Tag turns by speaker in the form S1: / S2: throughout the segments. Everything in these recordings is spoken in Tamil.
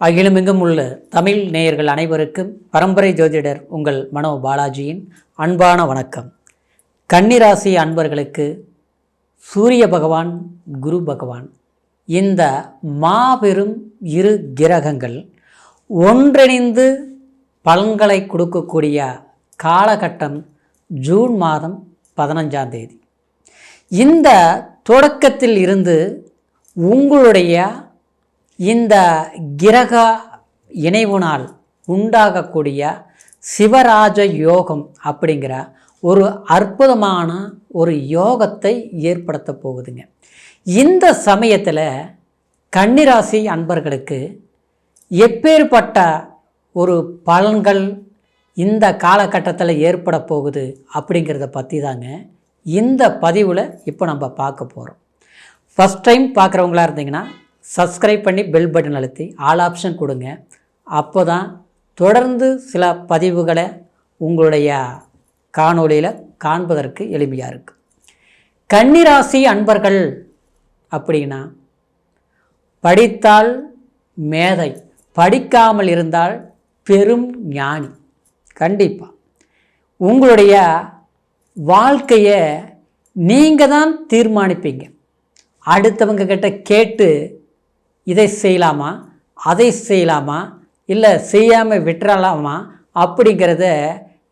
S1: அகிலமெங்கும் உள்ள தமிழ் நேயர்கள் அனைவருக்கும் பரம்பரை ஜோதிடர் உங்கள் மனோ பாலாஜியின் அன்பான வணக்கம். கன்னிராசி அன்பர்களுக்கு சூரிய பகவான் குரு பகவான் இந்த மாபெரும் இரு கிரகங்கள் ஒன்றிணைந்து பலன்களை கொடுக்கக்கூடிய காலகட்டம் ஜூன் மாதம் பதினஞ்சாம் தேதி. இந்த தொடக்கத்தில் இருந்து உங்களுடைய இந்த கிரக இணைவுனால் உண்டாகக்கூடிய சிவராஜ யோகம் அப்படிங்கிற ஒரு அற்புதமான ஒரு யோகத்தை ஏற்படுத்த போகுதுங்க. இந்த சமயத்தில் கன்னிராசி அன்பர்களுக்கு எப்பேற்பட்ட ஒரு பலன்கள் இந்த காலகட்டத்தில் ஏற்பட போகுது அப்படிங்கிறத பற்றி தாங்க இந்த பதிவில் இப்போ நம்ம பார்க்க போகிறோம் ஃபஸ்ட் டைம் பார்க்குறவங்களா இருந்தீங்கன்னா சப்ஸ்கிரைப் பண்ணி பெல் பட்டன் அழுத்தி ஆல் ஆப்ஷன் கொடுங்க. அப்போ தான் தொடர்ந்து சில பதிவுகளை உங்களுடைய காணொளியில் காண்பதற்கு எளிமையாக இருக்குது கன்னிராசி அன்பர்கள் அப்படின்னா படித்தால் மேதை படிக்காமல் இருந்தால் பெரும் ஞானி. கண்டிப்பாக உங்களுடைய வாழ்க்கையை நீங்கள் தான் தீர்மானிப்பீங்க. அடுத்தவங்க கிட்ட கேட்டு இதை செய்யலாமா? அதை செய்யலாமா? இல்லை செய்யாமல் விட்டுறலாமா? அப்படிங்கிறத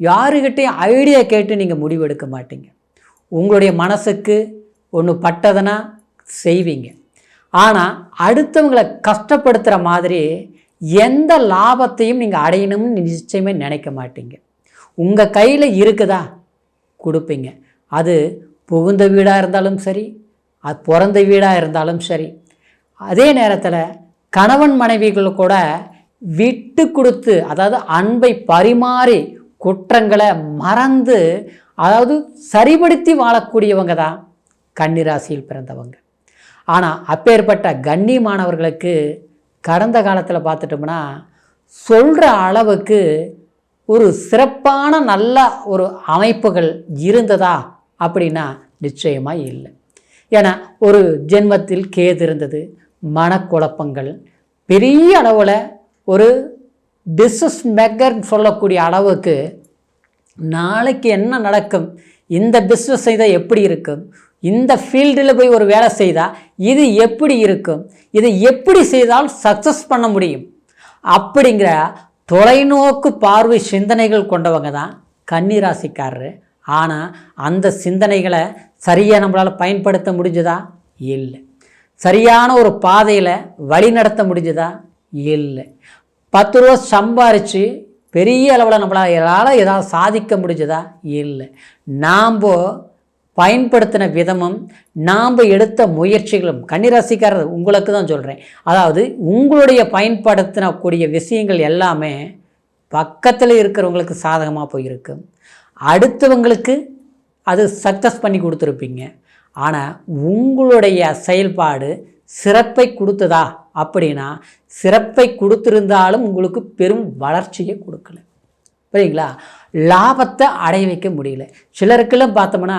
S1: யாருக்கிட்டையும் ஐடியா கேட்டு நீங்கள் முடிவெடுக்க மாட்டீங்க. உங்களுடைய மனசுக்கு ஒன்று பட்டதுன்னா செய்வீங்க. ஆனால் அடுத்தவங்களை கஷ்டப்படுத்துகிற மாதிரி எந்த லாபத்தையும் நீங்கள் அடையணும்னு நிச்சயமே நினைக்க மாட்டீங்க. உங்கள் கையில் இருக்குதா? கொடுப்பீங்க. அது புகுந்த வீடாக இருந்தாலும் சரி அது பிறந்த வீடாக இருந்தாலும் சரி அதே நேரத்தில் கணவன் மனைவிகள் கூட விட்டு கொடுத்து அதாவது அன்பை பரிமாறி குற்றங்களை மறந்து அதாவது சரிபடுத்தி வாழக்கூடியவங்க தான் கன்னிராசியில் பிறந்தவங்க. ஆனால் அப்பேற்பட்ட கண்ணியமானவர்களுக்கு கடந்த காலத்தில் பார்த்துட்டோம்னா சொல்கிற அளவுக்கு ஒரு சிறப்பான நல்ல ஒரு அமைப்புகள் இருந்ததா அப்படின்னா நிச்சயமாக இல்லை. ஏன்னா ஒரு ஜென்மத்தில் கேது இருந்தது மனக்குழப்பங்கள். பெரிய அளவில் ஒரு பிஸ்னஸ் மெக்கர்னு சொல்லக்கூடிய அளவுக்கு நாளைக்கு என்ன நடக்கும்? இந்த பிஸ்னஸ் செய்தால் எப்படி இருக்கும்? இந்த ஃபீல்டில் போய் ஒரு வேலை செய்தால் இது எப்படி இருக்கும்? இதை எப்படி செய்தால் சக்ஸஸ் பண்ண முடியும்? அப்படிங்கிற தொலைநோக்கு பார்வை சிந்தனைகள் கொண்டவங்க தான் கன்னிராசிக்காரரு. ஆனால் அந்த சிந்தனைகளை சரியாக நம்மளால் பயன்படுத்த முடிஞ்சதா? இல்லை. சரியான ஒரு பாதையில் வழி நடத்த முடிஞ்சதா? இல்லை. பத்து ரூபா சம்பாரித்து பெரிய அளவில் நம்மளால் ஏதாவது சாதிக்க முடிஞ்சதா? இல்லை. நாம் பயன்படுத்தின விதமும் நாம் எடுத்த முயற்சிகளும் கன்னிராசிக்காரர் உங்களுக்கு தான் சொல்கிறேன் அதாவது உங்களுடைய பயன்படுத்தினக்கூடிய விஷயங்கள் எல்லாமே பக்கத்தில் இருக்கிறவங்களுக்கு சாதகமாக போயிருக்கு. அடுத்தவங்களுக்கு அது சக்ஸஸ் பண்ணி கொடுத்துருப்பீங்க. ஆனால் உங்களுடைய செயல்பாடு சிறப்பை கொடுத்ததா? அப்படின்னா சிறப்பை கொடுத்துருந்தாலும் உங்களுக்கு பெரும் வளர்ச்சியை கொடுக்கல. புரியுங்களா லாபத்தை அடைய வைக்க முடியல. சிலருக்கெல்லாம் பார்த்தோம்னா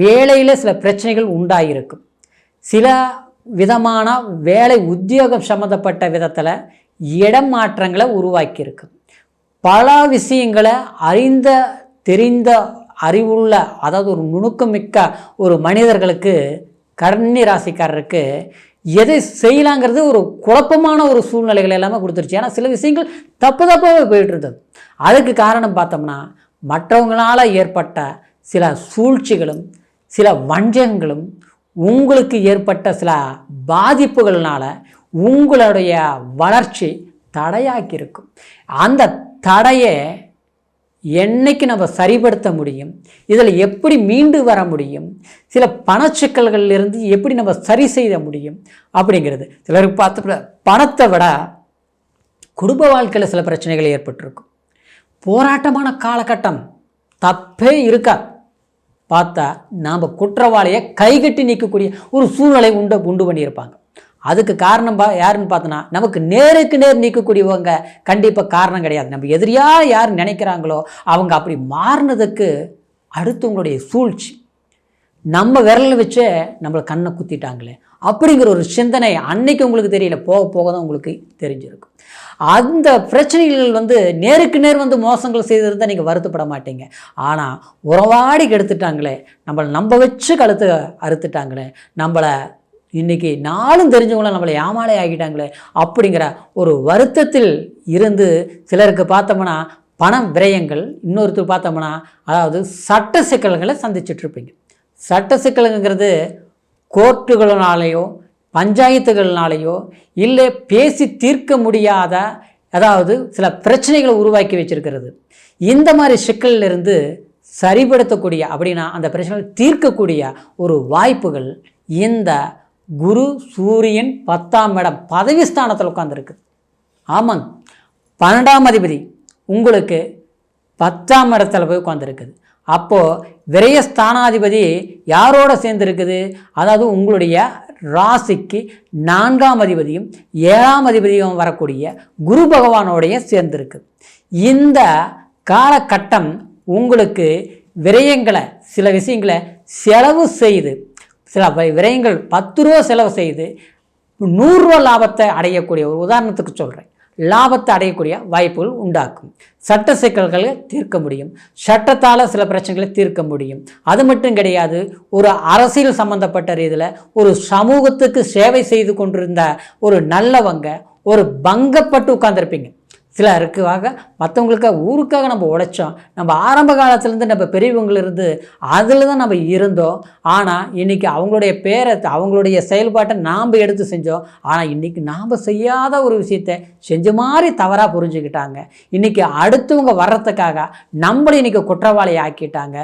S1: வேலையில் சில பிரச்சனைகள் உண்டாகிருக்கும் சில விதமான வேலை உத்தியோகம் சம்மந்தப்பட்ட விதத்தில் இடம் மாற்றங்களை உருவாக்கியிருக்கு. பல விஷயங்களை அறிந்த தெரிந்த அறிவுள்ள அதாவது ஒரு நுணுக்கமிக்க ஒரு மனிதர்களுக்கு கன்னி ராசிக்காரருக்கு எதை செய்யலாங்கிறது ஒரு குழப்பமான ஒரு சூழ்நிலைகள் எல்லாமே கொடுத்துருச்சு. ஏன்னா சில விஷயங்கள் தப்பு தப்பாகவே போயிட்டு இருந்தது அதுக்கு காரணம் பார்த்தோம்னா மற்றவங்களால் ஏற்பட்ட சில சூழ்ச்சிகளும் சில வஞ்சகங்களும் உங்களுக்கு ஏற்பட்ட சில பாதிப்புகள்னால் உங்களுடைய வளர்ச்சி தடையாக்கியிருக்கும். அந்த தடையை என்னைக்கு நம்ம சரிப்படுத்த முடியும் இதில் எப்படி மீண்டு வர முடியும் சில பணச்சிக்கல்களிலிருந்து எப்படி நம்ம சரி செய்ய முடியும் அப்படிங்கிறது. சிலருக்கு பார்த்து பணத்தை விட குடும்ப வாழ்க்கையில் சில பிரச்சனைகள் ஏற்பட்டிருக்கும். போராட்டமான காலகட்டம் தப்பே இருக்கா பார்த்தா நாம் குற்றவாளியை கைகட்டி நிற்கக்கூடிய ஒரு சூழ்நிலை உண்டு உண்டு பண்ணியிருப்பாங்க. அதுக்கு காரணம் பா யாருன்னு பார்த்தோன்னா நமக்கு நேருக்கு நேர் நீக்கக்கூடியவங்க கண்டிப்பாக காரணம் கிடையாது. நம்ம எதிரியாக யார் நினைக்கிறாங்களோ அவங்க அப்படி மாறினதுக்கு அடுத்தவங்களுடைய சூழ்ச்சி. நம்ம விரலை வச்சே நம்மளை கண்ணை குத்திட்டாங்களே. அப்படிங்கிற ஒரு சிந்தனை அன்னைக்கு உங்களுக்கு தெரியல போக போக தான் உங்களுக்கு தெரிஞ்சிருக்கும். அந்த பிரச்சனைகள் வந்து நேருக்கு நேர் வந்து மோசங்கள் செய்திருந்தால் நீங்கள் வருத்தப்பட மாட்டீங்க. ஆனால் உறவாடி கெடுத்துட்டாங்களே நம்மளை நம்ப வச்சு கழுத்து அறுத்துட்டாங்களே நம்மளை இன்றைக்கி நாளும் தெரிஞ்சவங்களாம் நம்மளை ஏமாலே ஆகிட்டாங்களே அப்படிங்கிற ஒரு வருத்தத்தில் இருந்து சிலருக்கு பார்த்தோம்னா பணம் விரயங்கள் இன்னொருத்தர் பார்த்தோம்னா அதாவது சட்ட சிக்கல்களை சந்திச்சிட்ருப்பீங்க சட்ட சிக்கலுங்கிறது கோர்ட்டுகளினாலேயோ பஞ்சாயத்துகள்னாலேயோ இல்லை பேசி தீர்க்க முடியாத அதாவது சில பிரச்சனைகளை உருவாக்கி வச்சிருக்கிறது. இந்த மாதிரி சிக்கல்ல இருந்து சரிப்படுத்தக்கூடிய அப்படின்னா அந்த பிரச்சனைகளை தீர்க்கக்கூடிய ஒரு வாய்ப்புகள் இந்த குரு சூரியன் பத்தாம் இடம் பதவி ஸ்தானத்தில் உட்காந்துருக்கு ஆமாங்க. பன்னெண்டாம் அதிபதி உங்களுக்கு பத்தாம் இடத்துல போய் உட்காந்துருக்குது அப்போது விரய ஸ்தானாதிபதி யாரோட சேர்ந்துருக்குது? அதாவது உங்களுடைய ராசிக்கு நான்காம் அதிபதியும் ஏழாம் அதிபதியும் வரக்கூடிய குரு பகவானோடைய சேர்ந்துருக்கு. இந்த காலகட்டம் உங்களுக்கு விரயங்களை சில விஷயங்களை செலவு செய்து சில விரயங்கள் பத்து ரூபா செலவு செய்து நூறுரூவா லாபத்தை அடையக்கூடிய ஒரு உதாரணத்துக்கு சொல்கிறேன் லாபத்தை அடையக்கூடிய வாய்ப்புகள் உண்டாக்கும். சட்ட சிக்கல்களை தீர்க்க முடியும். சட்டத்தால் சில பிரச்சனைகளை தீர்க்க முடியும். அது மட்டும் கிடையாது ஒரு அரசியல் சம்பந்தப்பட்ட ரீதியில் ஒரு சமூகத்துக்கு சேவை செய்து கொண்டிருந்த ஒரு நல்லவங்க ஒரு பங்கப்பட்டு உட்காந்துருப்பீங்க சிலருக்காக மற்றவங்களுக்காக ஊருக்காக நம்ம உழைச்சோம். நம்ம ஆரம்ப காலத்துலேருந்து நம்ம பெரியவங்களிருந்து அதில் தான் நம்ம இருந்தோம். ஆனால் இன்றைக்கி அவங்களுடைய பேரை அவங்களுடைய செயல்பாட்டை நாம் எடுத்து செஞ்சோம். ஆனால் இன்றைக்கி நாம் செய்யாத ஒரு விஷயத்தை செஞ்ச மாதிரி தவறாக புரிஞ்சுக்கிட்டாங்க. இன்றைக்கி அடுத்தவங்க வர்றதுக்காக நம்மளை இன்றைக்கி குற்றவாளி ஆக்கிட்டாங்க.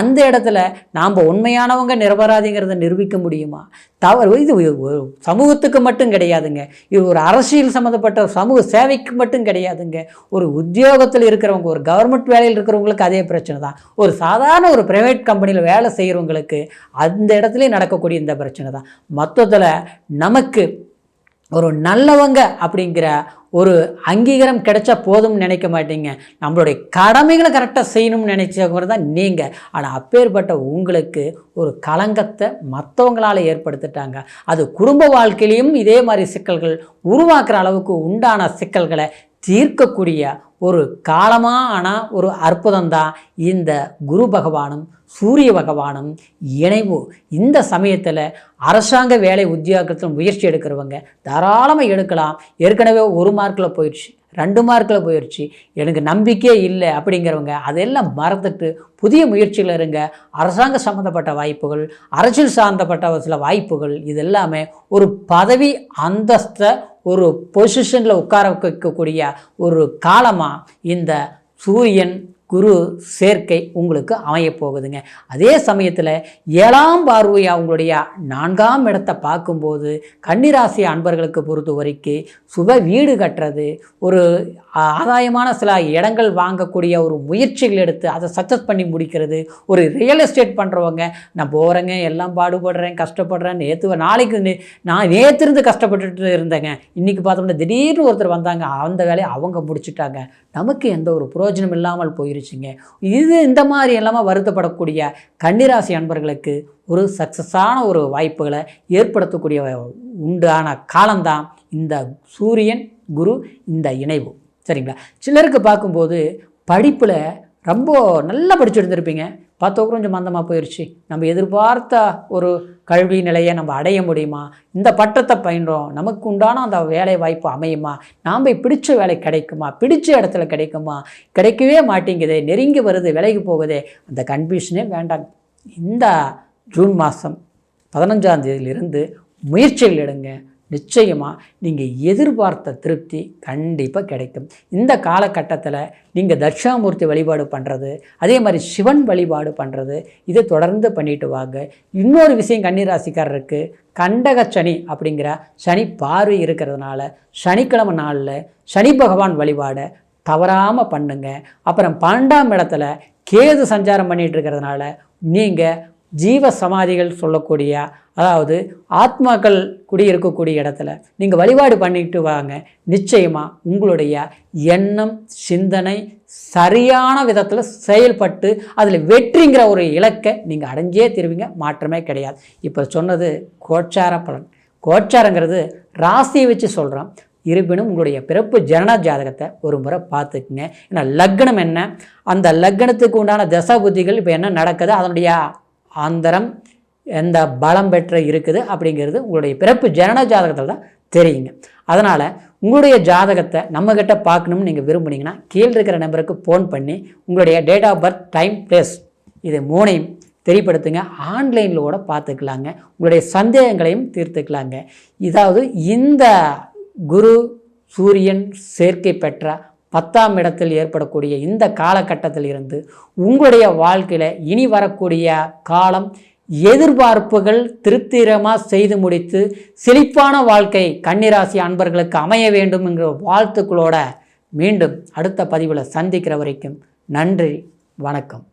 S1: அந்த இடத்துல நாம் உண்மையானவங்க நிரபராதிங்கிறத நிரூபிக்க முடியுமா? தவறு இது ஒரு சமூகத்துக்கு மட்டும் கிடையாதுங்க. இது ஒரு அரசியல் சம்மந்தப்பட்ட ஒரு சமூக சேவைக்கு மட்டும் கிடையாது. கிடையாதுங்க. ஒரு உத்தியோகத்தில் இருக்கிறவங்க ஒரு கவர்மெண்ட் வேலையில் இருக்கிறவங்களுக்கு அதே பிரச்சனை தான். ஒரு சாதாரண ஒரு ப்ரைவேட் கம்பெனியில் வேலை செய்கிறவங்களுக்கு அந்த இடத்துலையும் நடக்கக்கூடிய இந்த பிரச்சனை தான். மொத்தத்தில் நமக்கு ஒரு நல்லவங்க அப்படிங்கிற ஒரு அங்கீகாரம் கிடைச்சா போதும்னு நினைக்க மாட்டீங்க. நம்மளுடைய கடமைகளை கரெக்டாக செய்யணும்னு நினைச்சவங்க தான் நீங்கள் ஆனால் அப்பேற்பட்ட உங்களுக்கு ஒரு களங்கத்தை மற்றவங்களால் ஏற்படுத்திட்டாங்க. அது குடும்ப வாழ்க்கையிலையும் இதே மாதிரி சிக்கல்கள் உருவாக்குற அளவுக்கு உண்டான சிக்கல்களை தீர்க்கக்கூடிய ஒரு காலமான ஒரு அற்புதம்தான் இந்த குரு பகவானும் சூரிய பகவானும் இணைவு. இந்த சமயத்தில் அரசாங்க வேலை உத்தியோகத்தில் முயற்சி எடுக்கிறவங்க தாராளமாக எடுக்கலாம். ஏற்கனவே ஒரு மார்க்கில் போயிடுச்சு ரெண்டு மார்க்கில் போயிடுச்சு. எனக்கு நம்பிக்கையே இல்லை அப்படிங்கிறவங்க அதெல்லாம் மறந்துட்டு புதிய முயற்சியில் இருங்க. அரசாங்க சம்மந்தப்பட்ட வாய்ப்புகள் அரசியல் சார்ந்தப்பட்ட சில வாய்ப்புகள் இது எல்லாமே ஒரு பதவி அந்தஸ்தை ஒரு பொசிஷனில் உட்கார வைக்கக்கூடிய ஒரு காலமாக இந்த சூரியன் குரு சேர்க்கை உங்களுக்கு அமையப்போகுதுங்க. அதே சமயத்தில் ஏழாம் பார்வையாக உங்களுடைய நான்காம் இடத்தை பார்க்கும்போது கன்னிராசி அன்பர்களுக்கு பொறுத்த வரைக்கும் சுப வீடு கட்டுறது ஒரு ஆதாயமான சில இடங்கள் வாங்கக்கூடிய ஒரு முயற்சிகள் எடுத்து அதை சக்ஸஸ் பண்ணி முடிக்கிறது ஒரு ரியல் எஸ்டேட் பண்ணுறவங்க நான் போகிறேங்க எல்லாம் பாடுபடுறேன் கஷ்டப்படுறேன் நேற்று நாளைக்கு நே- நான் நேற்றிருந்து கஷ்டப்பட்டுட்டு இருந்தேங்க. இன்றைக்கி பார்த்தோம்னா திடீர்னு ஒருத்தர் வந்தாங்க அந்த வேலையை அவங்க முடிச்சிட்டாங்க. நமக்கு எந்த ஒரு பிரயோஜனம் இல்லாமல் போயிருச்சுங்க இது இந்த மாதிரி எல்லாமே வருத்தப்படக்கூடிய கன்னிராசி அன்பர்களுக்கு ஒரு சக்ஸஸான ஒரு வாய்ப்புகளை ஏற்படுத்தக்கூடிய உண்டான காலம்தான் இந்த சூரியன் குரு இந்த இணைவு. சரிங்களா? சிலருக்கு பார்க்கும்போது படிப்பில் ரொம்ப நல்லா படிச்சுருந்துருப்பீங்க. பார்த்தோ கொஞ்சம் மந்தமாக போயிடுச்சு நம்ம எதிர்பார்த்த ஒரு கல்வி நிலையை நம்ம அடைய முடியுமா? இந்த பட்டத்தை பயின்றோம். நமக்கு உண்டான அந்த வேலை வாய்ப்பு அமையுமா? நாம் பிடிச்ச வேலை கிடைக்குமா? பிடிச்ச இடத்துல கிடைக்குமா? கிடைக்கவே மாட்டேங்குதே. நெருங்கி வருது விலைக்கு போகுதே. அந்த கன்ஃபியூஷனே வேண்டாம். இந்த ஜூன் மாதம் பதினஞ்சாந்தேதியிலிருந்து முயற்சிகள் எடுங்க. நிச்சயமாக நீங்கள் எதிர்பார்த்த திருப்தி கண்டிப்பாக கிடைக்கும். இந்த காலகட்டத்தில் நீங்கள் தட்சிணாமூர்த்தி வழிபாடு பண்ணுறது அதே மாதிரி சிவன் வழிபாடு பண்ணுறது இதை தொடர்ந்து பண்ணிட்டு வாங்க. இன்னொரு விஷயம் கன்னிராசிக்காரருக்கு கண்டக சனி அப்படிங்கிற சனி பார்வை இருக்கிறதுனால சனிக்கிழமை நாளில் சனி பகவான் வழிபாடை தவறாமல் பண்ணுங்க. அப்புறம் பன்னெண்டாம் இடத்துல கேது சஞ்சாரம் பண்ணிகிட்டு இருக்கிறதுனால நீங்கள் ஜீவ சமாதிகள் சொல்லக்கூடிய அதாவது ஆத்மாக்கள் குடியிருக்கக்கூடிய இடத்துல நீங்கள் வழிபாடு பண்ணிட்டு வாங்க. நிச்சயமாக உங்களுடைய எண்ணம் சிந்தனை சரியான விதத்தில் செயல்பட்டு அதில் வெற்றிங்கிற ஒரு இலக்கை நீங்கள் அடைஞ்சே திருவிங்க. மாற்றமே கிடையாது. இப்போ சொன்னது கோச்சார பலன். கோச்சாரங்கிறது ராசியை வச்சு சொல்கிறோம் இருப்பினும் உங்களுடைய பிறப்பு ஜனன ஜாதகத்தை ஒரு முறை பார்த்துக்குங்க. ஏன்னா லக்னம் என்ன? அந்த லக்னத்துக்கு உண்டான தசா புத்திகள் இப்போ என்ன நடக்குது? அதனுடைய ஆந்தரம் எந்த பலம் பெற்ற இருக்குது அப்படிங்கிறது உங்களுடைய பிறப்பு ஜனன ஜாதகத்தில் தான் தெரியுங்க. அதனால் உங்களுடைய ஜாதகத்தை நம்மக்கிட்ட பார்க்கணும்னு நீங்கள் விரும்புனீங்கன்னா கீழே இருக்கிற நம்பருக்கு ஃபோன் பண்ணி உங்களுடைய date of birth time place இது மூணையும் தெரியப்படுத்துங்க. ஆன்லைனில் கூட பார்த்துக்கலாங்க. உங்களுடைய சந்தேகங்களையும் தீர்த்துக்கலாங்க. இதாவது இந்த குரு சூரியன் சேர்க்கை பெற்ற பத்தாம் இடத்தில் ஏற்படக்கூடிய இந்த காலகட்டத்தில் இருந்து உங்களுடைய வாழ்க்கையில் இனி வரக்கூடிய காலம் எதிர்பார்ப்புகள் திருப்திகரமாக செய்து முடித்து செழிப்பான வாழ்க்கை கன்னிராசி அன்பர்களுக்கு அமைய வேண்டும் என்கிற வாழ்த்துக்களோட மீண்டும் அடுத்த பதிவில் சந்திக்கிற வரைக்கும் நன்றி வணக்கம்.